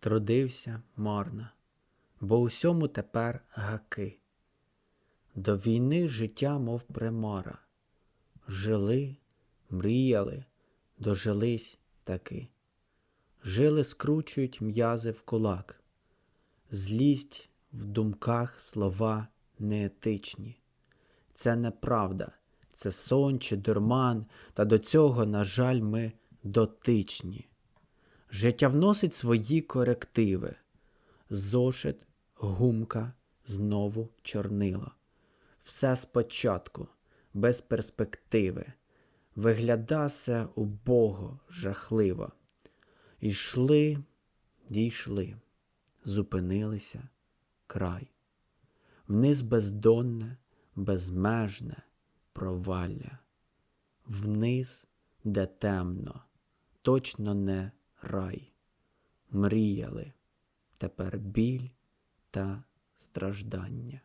трудився марно, бо усьому тепер гаки. До війни життя, мов примара. Жили, мріяли, дожились таки. Жили, скручують м'язи в кулак. Злість в думках слова неетичні. Це неправда, це сон чи дурман, та до цього, на жаль, ми дотичні. Життя вносить свої корективи. Зошит, гумка, знову чорнило. Все спочатку, без перспективи. Вигляда се убого, жахливо. Ішли, дійшли, зупинилися край. Вниз бездонне, безмежне провалля. Вниз, де темно, точно не рай. Мріяли тепер біль та страждання.